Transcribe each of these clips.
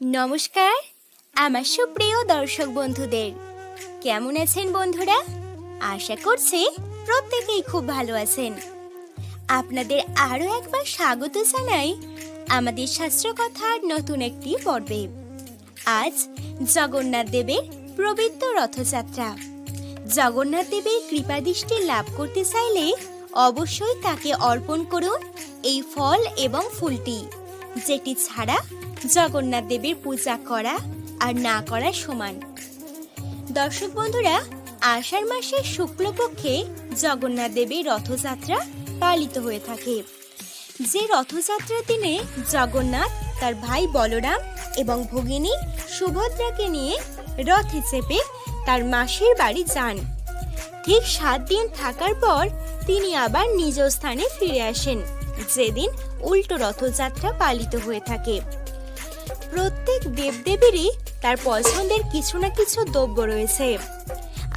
নমস্কার, আমার সুপ্রিয় দর্শক বন্ধুদের। কেমন আছেন বন্ধুরা? আশা করছি প্রত্যেকেই খুব ভালো আছেন। আপনাদের আরও একবার স্বাগত জানাই আমাদের শাস্ত্রকথার নতুন একটি পর্বে। আজ জগন্নাথ দেবের পবিত্র রথযাত্রা। জগন্নাথ দেবের কৃপাদৃষ্টি লাভ করতে চাইলে অবশ্যই তাকে অর্পণ করুন এই ফল এবং ফুলটি, যেটি ছাড়া জগন্নাথ দেবের পূজা করা আর না করা সমান। দর্শক বন্ধুরা, আষাঢ় মাসের শুক্লপক্ষে জগন্নাথ দেবের রথযাত্রা পালিত হয়ে থাকে। যে রথযাত্রার দিনে জগন্নাথ তার ভাই বলরাম এবং ভগিনী সুভদ্রাকে নিয়ে রথে চেপে তার মাসির বাড়ি যান। ঠিক সাত দিন থাকার পর তিনি আবার নিজ স্থানে ফিরে আসেন, যেদিন উল্টো রথযাত্রা পালিত হয়ে থাকে। প্রত্যেক দেবদেবীরই তার পছন্দের কিছু না কিছু দ্রব্য রয়েছে।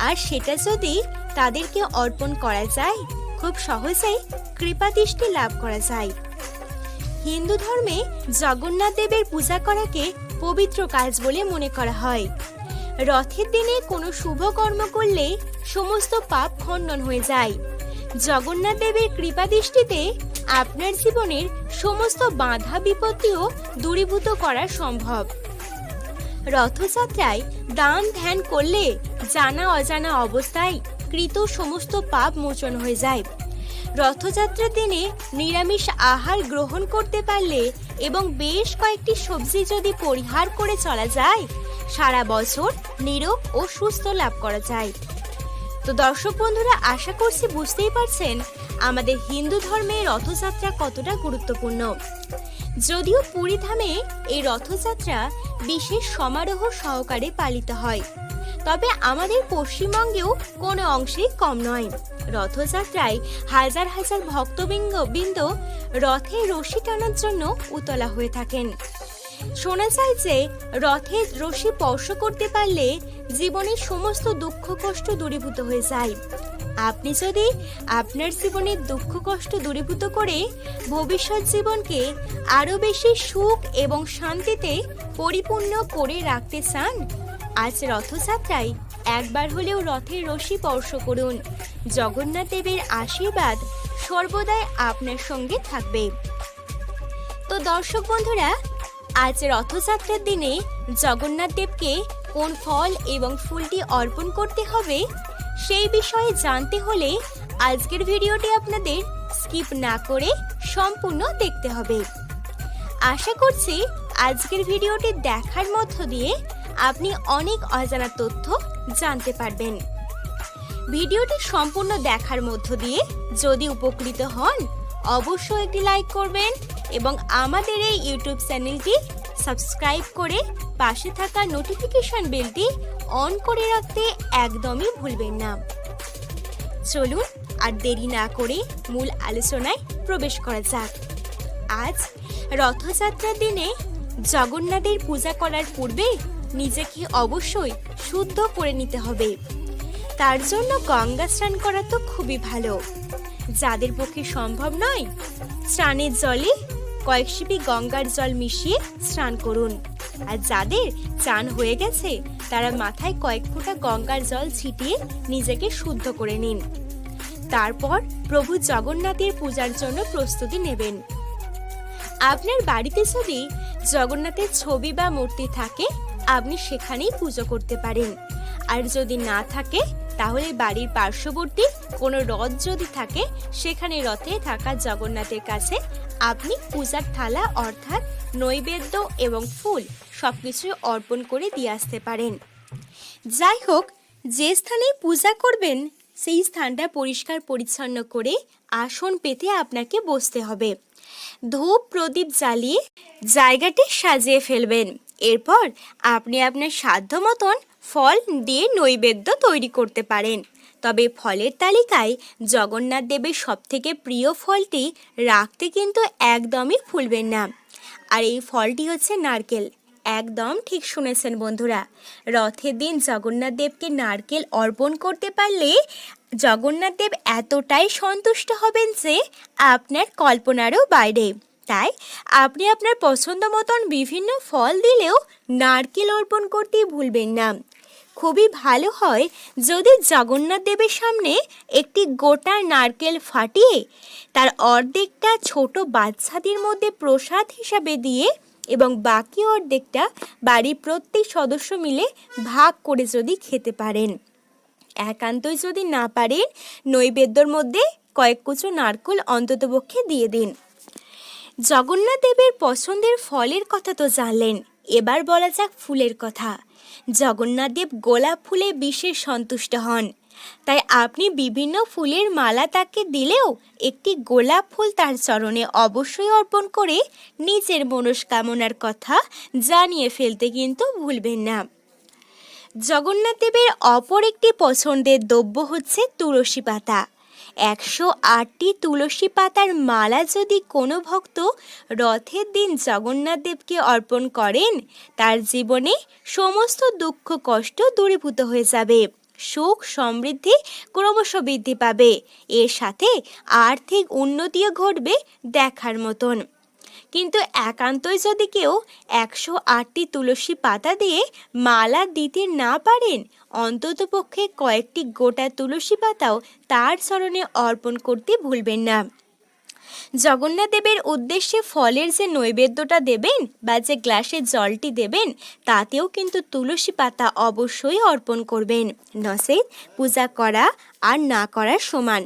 আর সেটা যদি তাদেরকে অর্পণ করা যায়, খুব সহজেই কৃপাদৃষ্টি লাভ করা যায়। হিন্দু ধর্মে জগন্নাথ দেবের পূজা করাকে পবিত্র কাজ বলে মনে করা হয়। রথের দিনে কোনো শুভ কর্ম করলে সমস্ত পাপ খণ্ডন হয়ে যায়। জগন্নাথ দেবের কৃপাদৃষ্টিতে আপনার জীবনের সমস্ত বাধা বিপত্তিও দূরীভূত করা সম্ভব। রথযাত্রায় দান ধ্যান করলে জানা অজানা অবস্থায় কৃত সমস্ত পাপ মোচন হয়ে যায়। রথযাত্রার দিনে নিরামিষ আহার গ্রহণ করতে পারলে এবং বেশ কয়েকটি সবজি যদি পরিহার করে চলা যায়, সারা বছর নিরোগ ও সুস্থ লাভ করা যায়। তো দর্শক বন্ধুরা, আশা করছি বুঝতেই পারছেন আমাদের হিন্দু ধর্মে রথযাত্রা কতটা গুরুত্বপূর্ণ? যদিও পুরী ধামে এই রথযাত্রা বিশেষ সমারোহ সহকারে পালিত হয়, তবে আমাদের পশ্চিমবঙ্গেও কোনো অংশেই কম নয়। রথযাত্রায় হাজার হাজার ভক্তবৃন্দ, বৃন্দ রথে রশি টানার জন্য উতলা হয়ে থাকেন। শোনা যায় যে রথের রশি স্পর্শ করতে পারলে জীবনের সমস্ত দুঃখ কষ্ট দূরীভূত হয়ে যায়। আপনি যদি আপনার জীবনের দুঃখ, কষ্ট দূরীভূত করে ভবিষ্যৎ জীবনকে আরও বেশি সুখ এবং শান্তিতে পরিপূর্ণ করে রাখতে চান, আজ রথযাত্রায় একবার হলেও রথের রশি স্পর্শ করুন। জগন্নাথ দেবের আশীর্বাদ সর্বদাই আপনার সঙ্গে থাকবে। তো দর্শক বন্ধুরা, আজ রথযাত্রার দিনে জগন্নাথ দেবকে কোন ফল এবং ফুলটি অর্পণ করতে হবে সেই বিষয়ে জানতে হলে আজকের ভিডিওটি আপনাদের স্কিপ না করে সম্পূর্ণ দেখতে হবে। আশা করছি আজকের ভিডিওটি দেখার মধ্য দিয়ে আপনি অনেক অজানা তথ্য জানতে পারবেন। ভিডিওটি সম্পূর্ণ দেখার মধ্য দিয়ে যদি উপকৃত হন, অবশ্যই একটি লাইক করবেন এবং আমাদের এই ইউটিউব চ্যানেলটি সাবস্ক্রাইব করে পাশে থাকা নোটিফিকেশন বেলটি অন করে রাখতে একদমই ভুলবেন না। চলুন আর দেরি না করে মূল আলোচনায় প্রবেশ করা যাক। আজ রথযাত্রার দিনে জগন্নাথের পূজা করার পূর্বে নিজেকে অবশ্যই শুদ্ধ করে নিতে হবে। তার জন্য গঙ্গা স্নান করা তো খুবই ভালো। যাদের পক্ষে সম্ভব নয়, স্নানের জলে কয়েক সিপি গঙ্গার জল মিশিয়ে স্নান করুন। আর যাদের চান হয়ে গেছে, তারা মাথায় কয়েক ফোঁটা গঙ্গার জল ছিটিয়ে নিজেকে শুদ্ধ করে নিন। তারপর প্রভু জগন্নাথের পূজার জন্য প্রস্তুতি নেবেন। আপনার বাড়িতে যদি জগন্নাথের ছবি বা মূর্তি থাকে, আপনি সেখানেই পুজো করতে পারেন। আর যদি না থাকে, তাহলে বাড়ির পার্শ্ববর্তী কোনো রথ যদি থাকে, সেখানে রথে থাকা জগন্নাথের কাছে আপনি পূজার থালা অর্থাৎ নৈবেদ্য এবং ফুল সব কিছুই অর্পণ করে দিয়ে আসতে পারেন। যাই হোক, যে স্থানে পূজা করবেন, সেই স্থানটা পরিষ্কার পরিচ্ছন্ন করে আসন পেতে আপনাকে বসতে হবে। ধূপ প্রদীপ জ্বালিয়ে জায়গাটি সাজিয়ে ফেলবেন। এরপর আপনি আপনার সাধ্য মতন ফল দিয়ে নৈবেদ্য তৈরি করতে পারেন। তবে ফলের তালিকায় জগন্নাথ দেবের সবথেকে প্রিয় ফলটি রাখতে কিন্তু একদমই ভুলবেন না। আর এই ফলটি হচ্ছে নারকেল। একদম ঠিক শুনেছেন বন্ধুরা। রথের দিন জগন্নাথ দেবকে নারকেল অর্পণ করতে পারলে জগন্নাথ দেব এতটাই সন্তুষ্ট হবেন যে আপনার কল্পনারও বাইরে। তাই আপনি আপনার পছন্দ মতন বিভিন্ন ফল দিলেও নারকেল অর্পণ করতে ভুলবেন না। খুবই ভালো হয় যদি জগন্নাথ দেবের সামনে একটি গোটা নারকেল ফাটিয়ে তার অর্ধেকটা ছোট বাচ্চাদের মধ্যে প্রসাদ হিসাবে দিয়ে এবং বাকি অর্ধেকটা বাড়ির প্রত্যেক সদস্য মিলে ভাগ করে যদি খেতে পারেন। একান্তই যদি না পারেন, নৈবেদ্যর মধ্যে কয়েক কুচো নারকেল অন্ততপক্ষে দিয়ে দিন। জগন্নাথ দেবের পছন্দের ফলের কথা তো জানলেন। এবার বলা যাক ফুলের কথা। জগন্নাথ দেব গোলাপ ফুলে বিশেষ সন্তুষ্ট হন। তাই আপনি বিভিন্ন ফুলের মালা তাকে দিলেও একটি গোলাপ ফুল তার চরণে অবশ্যই অর্পণ করে নিজের মনস্কামনার কথা জানিয়ে ফেলতে কিন্তু ভুলবেন না। জগন্নাথ দেবের অপর একটি পছন্দের দ্রব্য হচ্ছে তুলসী পাতা। একশো আটটি তুলসী পাতার মালা যদি কোনো ভক্ত রথের দিন জগন্নাথ দেবকে অর্পণ করেন, তার জীবনে সমস্ত দুঃখ কষ্ট দূরীভূত হয়ে যাবে। সুখ সমৃদ্ধি ক্রমশ বৃদ্ধি পাবে। এর সাথে আর্থিক উন্নতিও ঘটবে দেখার মতন। কিন্তু একান্তই যদি কেউ একশো আটটি তুলসী পাতা দিয়ে মালা দিতে না পারেন অন্ততপক্ষে কয়েকটি গোটা তুলসী পাতাও তার স্মরণে অর্পণ করতে ভুলবেন না। জগন্নাথ দেবের উদ্দেশ্যে ফলের যে নৈবেদ্যটা দেবেন বা যে গ্লাসে জলটি দেবেন, তাতেও কিন্তু তুলসী পাতা অবশ্যই অর্পণ করবেন। নসেদ পূজা করা আর না করার সমান।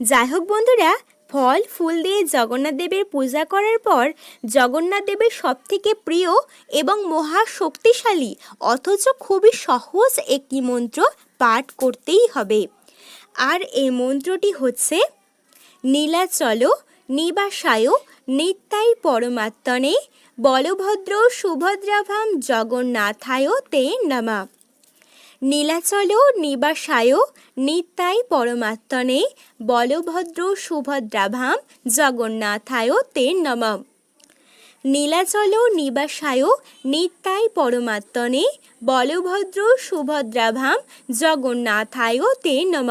যাই হোক বন্ধুরা ফল, ফুল দিয়ে জগন্নাথ দেবের পূজা করার পর জগন্নাথ দেবের সবথেকে প্রিয় এবং মহা শক্তিশালী, অথচ খুবই সহজ একটি মন্ত্র পাঠ করতেই হবে। আর এই মন্ত্রটি হচ্ছে, নীলাচল নিবাসায় নিত্যাই পরমাত্মনে বলভদ্র সুভদ্রাভাম জগন্নাথায় তে নমা। নীলাচল নিবাসায় নিত্যাই পরমাত্মনে বলভদ্র সুভদ্রাভাম জগন্নাথায় তে নম। নীলাচল নিবাসায় নিত্যাই পরমাত্মনে বলভদ্র সুভদ্রাভাম জগন্নাথায় তে নম।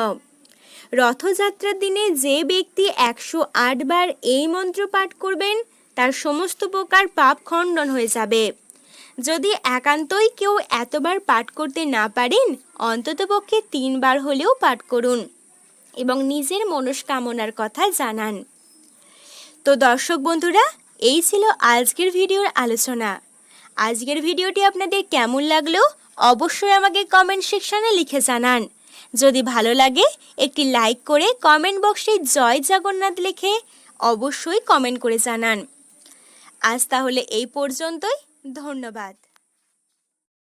রথযাত্রার দিনে যে ব্যক্তি একশো বার এই মন্ত্র পাঠ করবেন, তার সমস্ত প্রকার পাপ খণ্ডন হয়ে যাবে। যদি একান্তই কেউ এতবার পাঠ করতে না পারেন, অন্ততপক্ষে তিনবার হলেও পাঠ করুন এবং নিজের মনস্কামনার কথা জানান। তো দর্শক বন্ধুরা, এই ছিল আজকের ভিডিওর আলোচনা। আজকের ভিডিওটি আপনাদের কেমন লাগল, অবশ্যই আমাকে কমেন্ট সেকশানে লিখে জানান। যদি ভালো লাগে, একটি লাইক করে কমেন্ট বক্সে জয় জগন্নাথ লিখে অবশ্যই কমেন্ট করে জানান। আজ তাহলে এই পর্যন্তই। ধন্যবাদ।